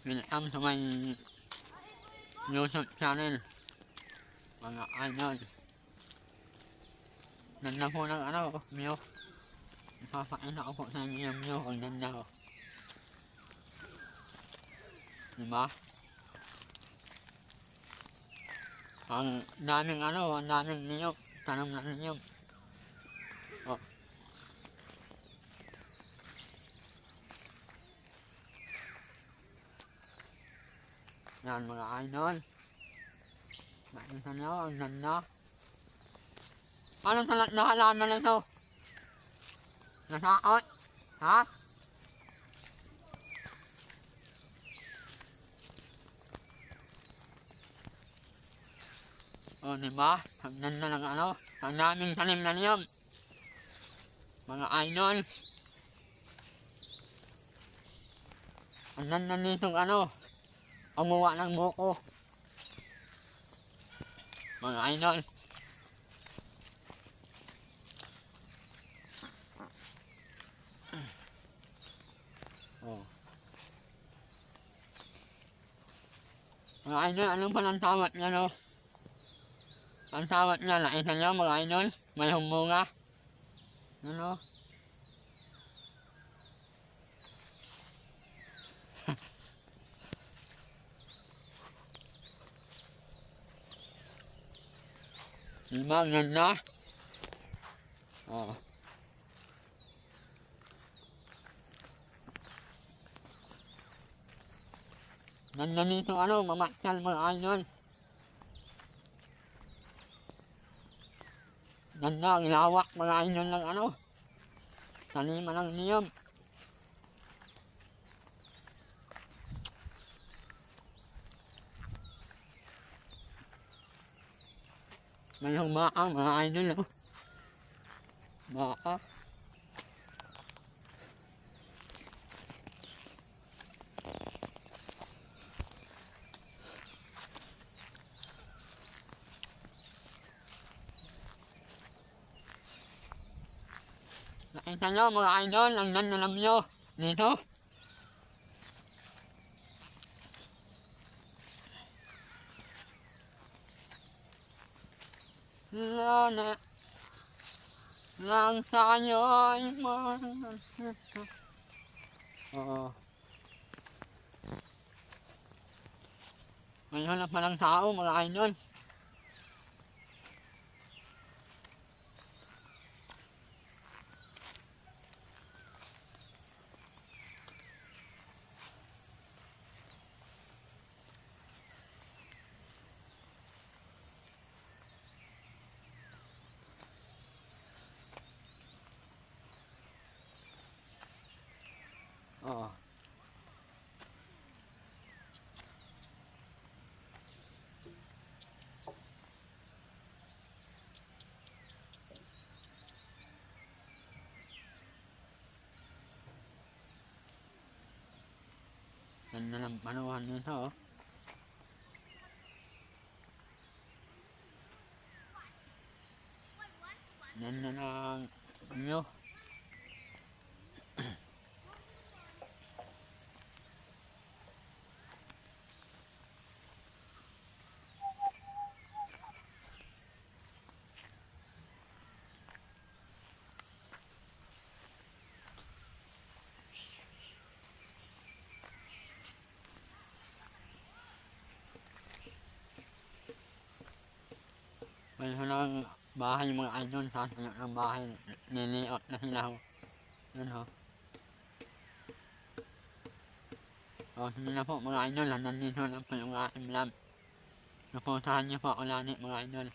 Welcome sa may YouTube channel. Mga idol. Ganda po ng ano, view. Ipapakita ko po sa inyo yung view kung ganda ko. Diba? Ang daming ano, ang daming niyog. Tanong na niyog. Oh. Làm lại thôi Bạn thân nó, anh thân nó Anh làm thân lạnh nó, làm nó lên thôi Làm nó ơi Hả? Oh, di mình Hagdan na lang ano? mà là ai na anh Mga idol. đi na nitong ano? Umuwa ng buko. Mga idol. Oh. Mga idol, ano ba ang tawat niya, no? Ang tawat niya, nakita niyo, mga idol? May humunga. Ano? Diba, ang ganda? Oh. Ganda nito, ano, mamakyal mga idol. Ganda, ang lawak mga idol ng ano. Taniman ng mày không bỏ mà ai nữa nữa bỏ. Anh thằng đó mà ai nữa lần lần làm vô. Nhìn thôi Lana lang tayo ay man. Oo. Ngayon na palang tao mga idol. Oo. Ganda ng panuhan nito, oh. Ganda ng view. May ng bahay mga idol sa tayo ng bahay niliot na sila ho. Yun ho. O, sige na po mga idol, hanggang dito lang po yung aking vlog. Napuntahan niyo po ako lagi mga idol.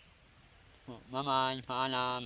Bye-bye, paalam.